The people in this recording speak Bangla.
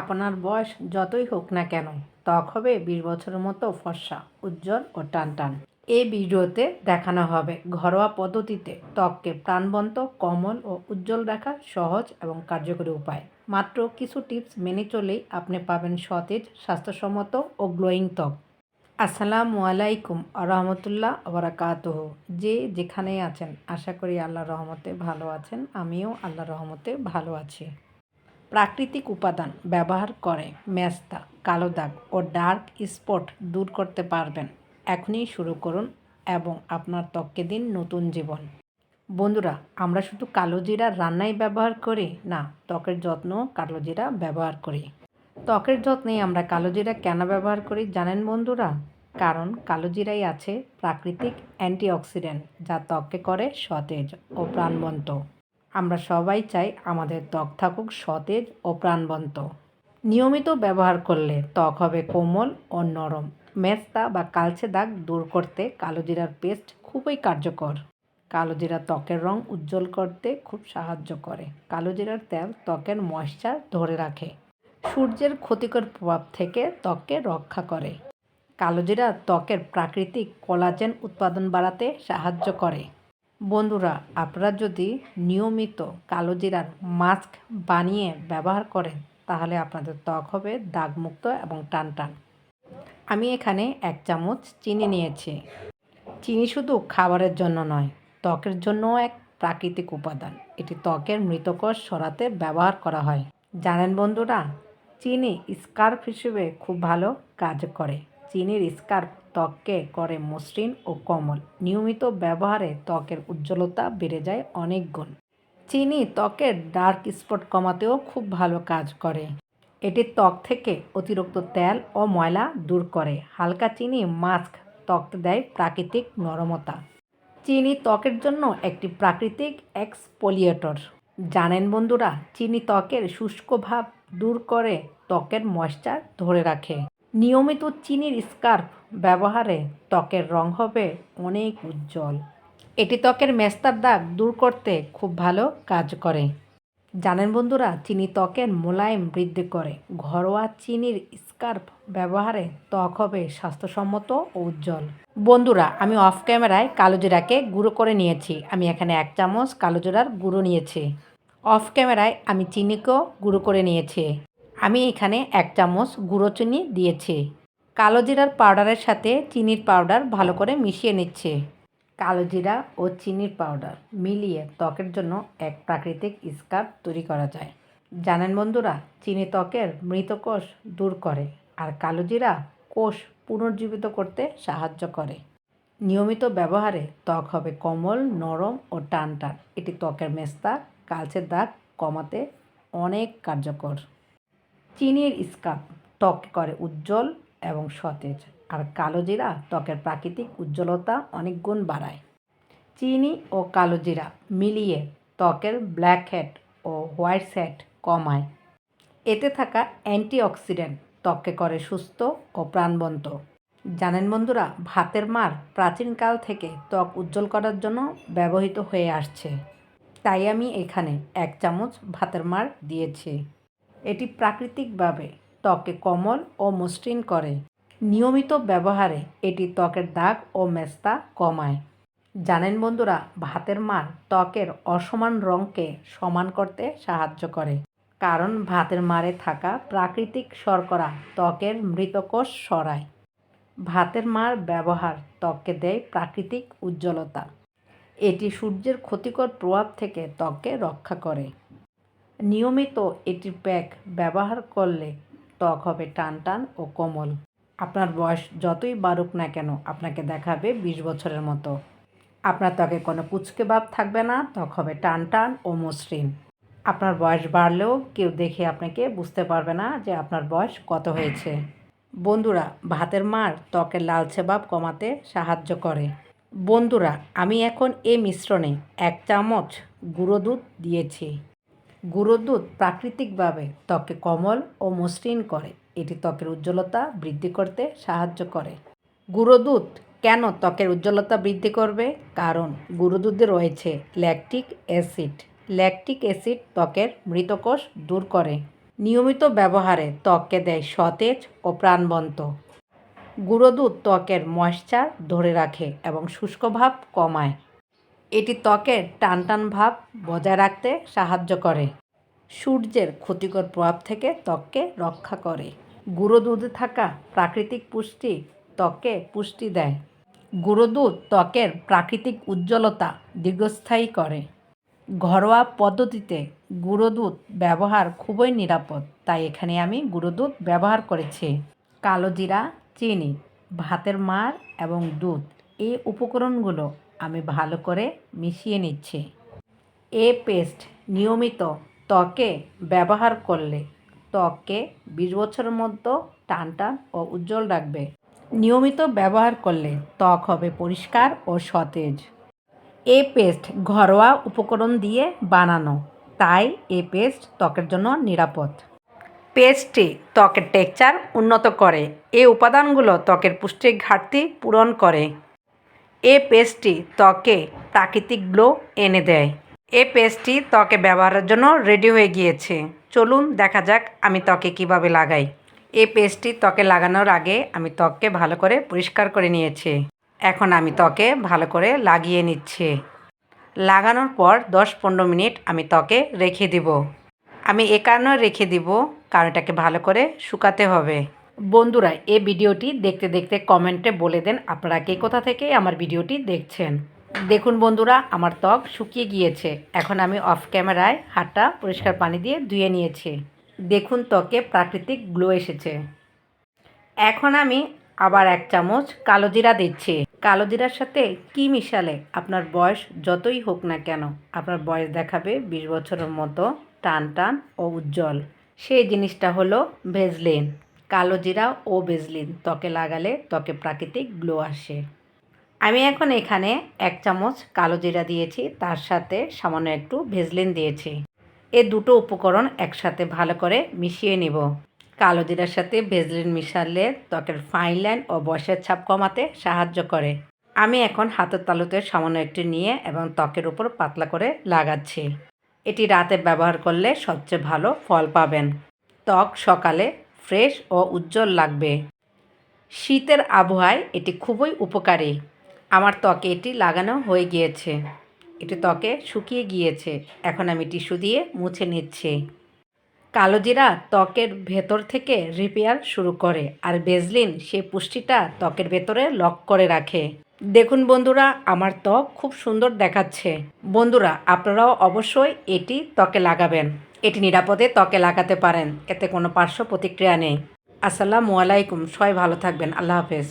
আপনার বয়স যতই হোক না কেন, ত্বক হবে বিশ বছরের মতো ফর্সা, উজ্জ্বল ও টানটান। এই ভিডিওতে দেখানো হবে ঘরোয়া পদ্ধতিতে ত্বককে প্রাণবন্ত, কোমল ও উজ্জ্বল রাখার সহজ এবং কার্যকরী উপায়। মাত্র কিছু টিপস মেনে চলেই আপনি পাবেন সতেজ, স্বাস্থ্যসম্মত ও গ্লোয়িং ত্বক। আসসালামু আলাইকুম রহমতুল্লাহ বরাকাতহ। যে যেখানেই আছেন, আশা করি আল্লাহ রহমতে ভালো আছেন, আমিও আল্লাহ রহমতে ভালো আছি। প্রাকৃতিক উপাদান ব্যবহার করে মেস্তা কালো দাগ ও ডার্ক স্পট দূর করতে পারবেন। এখনই শুরু করুন এবং আপনার ত্বককে দিন নতুন জীবন। বন্ধুরা, আমরা শুধু কালো জিরা রান্নায় ব্যবহার করি না, ত্বকের যত্ন কালো জিরা ব্যবহার করি। ত্বকের যত্নে আমরা কালো জিরা কেন ব্যবহার করি জানেন বন্ধুরা? কারণ কালো জিরাই আছে প্রাকৃতিক অ্যান্টিঅক্সিডেন্ট যা ত্বককে করে সতেজ ও প্রাণবন্ত। আমরা সবাই চাই আমাদের ত্বক থাকুক সতেজ ও প্রাণবন্ত। নিয়মিত ব্যবহার করলে ত্বক হবে কোমল ও নরম। মেস্তা বা কালচে দাগ দূর করতে কালো জিরার পেস্ট খুবই কার্যকর। কালো জিরা ত্বকের রং উজ্জ্বল করতে খুব সাহায্য করে। কালো জিরার তেল ত্বকের ময়শ্চার ধরে রাখে। সূর্যের ক্ষতিকর প্রভাব থেকে ত্বককে রক্ষা করে। কালোজিরা ত্বকের প্রাকৃতিক কোলাজেন উৎপাদন বাড়াতে সাহায্য করে। বন্ধুরা, আপনারা যদি নিয়মিত কালোজিরার মাস্ক বানিয়ে ব্যবহার করেন, তাহলে আপনাদের ত্বক হবে দাগমুক্ত এবং টানটান। আমি এখানে এক চামচ চিনি নিয়েছি। চিনি শুধু খাবারের জন্য নয়, ত্বকের জন্যও এক প্রাকৃতিক উপাদান। এটি ত্বকের মৃতকোষ সরাতে ব্যবহার করা হয়। জানেন বন্ধুরা, চিনি স্কার্ফ হিসেবে খুব ভালো কাজ করে। চিনির স্কার্ফ ত্বককে করে মসৃণ ও কোমল। নিয়মিত ব্যবহারে ত্বকের উজ্জ্বলতা বেড়ে যায় অনেক গুণ। চিনি ত্বকের ডার্ক স্পট কমাতেও খুব ভালো কাজ করে। এটি ত্বক থেকে অতিরিক্ত তেল ও ময়লা দূর করে। হালকা চিনি মাস্ক ত্বককে দেয় প্রাকৃতিক নরমতা। চিনি ত্বকের জন্য একটি প্রাকৃতিক এক্সপোলিয়েটর। জানেন বন্ধুরা, চিনি ত্বকের শুষ্ক ভাব দূর করে ত্বকের ময়শ্চার ধরে রাখে। নিয়মিত চিনির স্কার্ফ ব্যবহারে ত্বকের রং হবে অনেক উজ্জ্বল। এটি ত্বকের মেস্তার দাগ দূর করতে খুব ভালো কাজ করে। জানেন বন্ধুরা, চিনি ত্বকের মোলায়েম বৃদ্ধি করে। ঘরোয়া চিনির স্কার্ফ ব্যবহারে ত্বক হবে স্বাস্থ্যসম্মত ও উজ্জ্বল। বন্ধুরা, আমি অফ ক্যামেরায় কালো জিরাকে গুঁড়ো করে নিয়েছি। আমি এখানে এক চামচ কালো জিরার গুঁড়ো নিয়েছি। অফ ক্যামেরায় আমি চিনিকেও গুঁড়ো করে নিয়েছি। আমি এখানে এক চামচ গুঁড়ো চিনি দিয়েছি। কালো জিরার পাউডারের সাথে চিনির পাউডার ভালো করে মিশিয়ে নিচ্ছে। কালো জিরা ও চিনির পাউডার মিলিয়ে ত্বকের জন্য এক প্রাকৃতিক স্কার্ফ তৈরি করা যায়। জানেন বন্ধুরা, চিনি ত্বকের মৃত কোষ দূর করে আর কালো জিরা কোষ পুনর্জীবিত করতে সাহায্য করে। নিয়মিত ব্যবহারে ত্বক হবে কোমল, নরম ও টান টান এটি ত্বকের মেস্তা কালচের দাগ কমাতে অনেক কার্যকর। চিনির স্কার্ফ ত্বক করে উজ্জ্বল এবং সতেজ, আর কালো জিরা ত্বকের প্রাকৃতিক উজ্জ্বলতা অনেক গুণ বাড়ায়। চিনি ও কালো জিরা মিলিয়ে ত্বকের ব্ল্যাক হেড ও হোয়াইট হেড কমায়। এতে থাকা অ্যান্টিঅক্সিডেন্ট ত্বককে করে সুস্থ ও প্রাণবন্ত। জানেন বন্ধুরা, ভাতের মার প্রাচীনকাল থেকে ত্বক উজ্জ্বল করার জন্য ব্যবহৃত হয়ে আসছে। তাই আমি এখানে এক চামচ ভাতের মার দিয়েছি। এটি প্রাকৃতিকভাবে ত্বকে কোমল ও মসৃণ করে। নিয়মিত ব্যবহারে এটি ত্বকের দাগ ও মেস্তা কমায়। জানেন বন্ধুরা, ভাতের মার ত্বকের অসমান রঙকে সমান করতে সাহায্য করে। কারণ ভাতের মারে থাকা প্রাকৃতিক শর্করা ত্বকের মৃতকোষ সরায়। ভাতের মার ব্যবহার ত্বককে দেয় প্রাকৃতিক উজ্জ্বলতা। এটি সূর্যের ক্ষতিকর প্রভাব থেকে ত্বককে রক্ষা করে। নিয়মিত এটি প্যাক ব্যবহার করলে ত্বক হবে টান টান ও কোমল। আপনার বয়স যতই বাড়ুক না কেন, আপনাকে দেখাবে বিশ বছরের মতো। আপনার ত্বকে কোনো কুচকে ভাব থাকবে না, ত্বক হবে টান টান ও মসৃণ। আপনার বয়স বাড়লেও কেউ দেখে আপনাকে বুঝতে পারবে না যে আপনার বয়স কত হয়েছে। বন্ধুরা, ভাতের মার ত্বকের লালচে ভাব কমাতে সাহায্য করে। বন্ধুরা, আমি এখন এই মিশ্রণে এক চামচ গুঁড়ো দুধ দিয়েছি। গুঁড়ো দুধ প্রাকৃতিকভাবে ত্বকে কোমল ও মসৃণ করে। এটি ত্বকের উজ্জ্বলতা বৃদ্ধি করতে সাহায্য করে। গুঁড়ো দুধ কেন ত্বকের উজ্জ্বলতা বৃদ্ধি করবে? কারণ গুঁড়ো দুধে রয়েছে ল্যাকটিক অ্যাসিড। ল্যাকটিক অ্যাসিড ত্বকের মৃতকোষ দূর করে। নিয়মিত ব্যবহারে ত্বককে দেয় সতেজ ও প্রাণবন্ত। গুঁড়ো দুধ ত্বকের ময়েশ্চার ধরে রাখে এবং শুষ্ক ভাব কমায়। এটি ত্বকের টান টান ভাব বজায় রাখতে সাহায্য করে। সূর্যের ক্ষতিকর প্রভাব থেকে ত্বককে রক্ষা করে। গুঁড়ো দুধে থাকা প্রাকৃতিক পুষ্টি ত্বকে পুষ্টি দেয়। গুঁড়ো দুধ ত্বকের প্রাকৃতিক উজ্জ্বলতা দীর্ঘস্থায়ী করে। ঘরোয়া পদ্ধতিতে গুঁড়ো দুধ ব্যবহার খুবই নিরাপদ, তাই এখানে আমি গুঁড়ো দুধ ব্যবহার করেছি। কালো জিরা, চিনি, ভাতের মার এবং দুধ এই উপকরণগুলো আমি ভালো করে মিশিয়ে নিচ্ছি। এ পেস্ট নিয়মিত ত্বকে ব্যবহার করলে ত্বককে বিশ বছরের মধ্যে টান টান ও উজ্জ্বল রাখবে। নিয়মিত ব্যবহার করলে ত্বক হবে পরিষ্কার ও সতেজ। এ পেস্ট ঘরোয়া উপকরণ দিয়ে বানানো, তাই এ পেস্ট ত্বকের জন্য নিরাপদ। পেস্টটি ত্বকের টেক্সচার উন্নত করে। এ উপাদানগুলো ত্বকের পুষ্টির ঘাটতি পূরণ করে। এ পেস্টটি ত্বকে প্রাকৃতিক গ্লো এনে দেয়। এ পেস্টটি ত্বকে ব্যবহারের জন্য রেডি হয়ে গিয়েছে। চলুন দেখা যাক আমি ত্বকে কীভাবে লাগাই। এই পেস্টটি ত্বকে লাগানোর আগে আমি ত্বককে ভালো করে পরিষ্কার করে নিয়েছি। এখন আমি ত্বকে ভালো করে লাগিয়ে নিচ্ছি। লাগানোর পর দশ পনেরো মিনিট আমি ত্বকে রেখে দিব। আমি এ কারণে রেখে দিব, কারণ এটাকে ভালো করে শুকাতে হবে। বন্ধুরা এই ভিডিওটি দেখতে দেখতে কমেন্টে বলে দেন আপনারা কে কোথা থেকে আমার ভিডিওটি দেখছেন। দেখুন বন্ধুরা, আমার ত্বক শুকিয়ে গিয়েছে। এখন আমি অফ ক্যামেরায় হাতটা পরিষ্কার পানি দিয়ে ধুয়ে নিয়েছি। দেখুন ত্বকে প্রাকৃতিক গ্লো এসেছে। এখন আমি আবার এক চামচ কালো জিরা দিচ্ছি। কালো জিরার সাথে কি মিশালে? আপনার বয়স যতই হোক না কেন, আপনার বয়স দেখাবে বিশ বছরের মতো টান টান ও উজ্জ্বল। সেই জিনিসটা হলো ভেজলিন। কালো জিরা ও ভেজলিন, ত্বকে লাগালে ত্বকে প্রাকৃতিক গ্লো আসে। আমি এখন এখানে এক চামচ কালো জিরা দিয়েছি, তার সাথে সামান্য একটু ভেজলিন দিয়েছি। এ দুটো উপকরণ একসাথে ভালো করে মিশিয়ে নিব। কালো জিরার সাথে ভেজলিন মিশালে ত্বকের ফাইন লাইন ও বয়সের ছাপ কমাতে সাহায্য করে। আমি এখন হাতের তালুতে সামান্য একটু নিয়ে এবং ত্বকের উপর পাতলা করে লাগাচ্ছি। এটি রাতে ব্যবহার করলে সবচেয়ে ভালো ফল পাবেন। ত্বক সকালে ফ্রেশ ও উজ্জ্বল লাগবে। শীতের আবহাওয়ায় এটি খুবই উপকারী। আমার ত্বকে এটি লাগানো হয়ে গিয়েছে। এটি ত্বকে শুকিয়ে গিয়েছে। এখন আমি টিস্যু দিয়ে মুছে নিচ্ছি। কালো জিরা ত্বকের ভেতর থেকে রিপেয়ার শুরু করে আর বেজলিন সে পুষ্টিটা ত্বকের ভেতরে লক করে রাখে। দেখুন বন্ধুরা, আমার ত্বক খুব সুন্দর দেখাচ্ছে। বন্ধুরা, আপনারাও অবশ্যই এটি ত্বকে লাগাবেন। এটি নিরাপদে ত্বকে লাগাতে পারেন। এতে কোনো পার্শ্ব প্রতিক্রিয়া নেই। আসসালামু আলাইকুম। সবাই ভালো থাকবেন। আল্লাহ হাফেজ।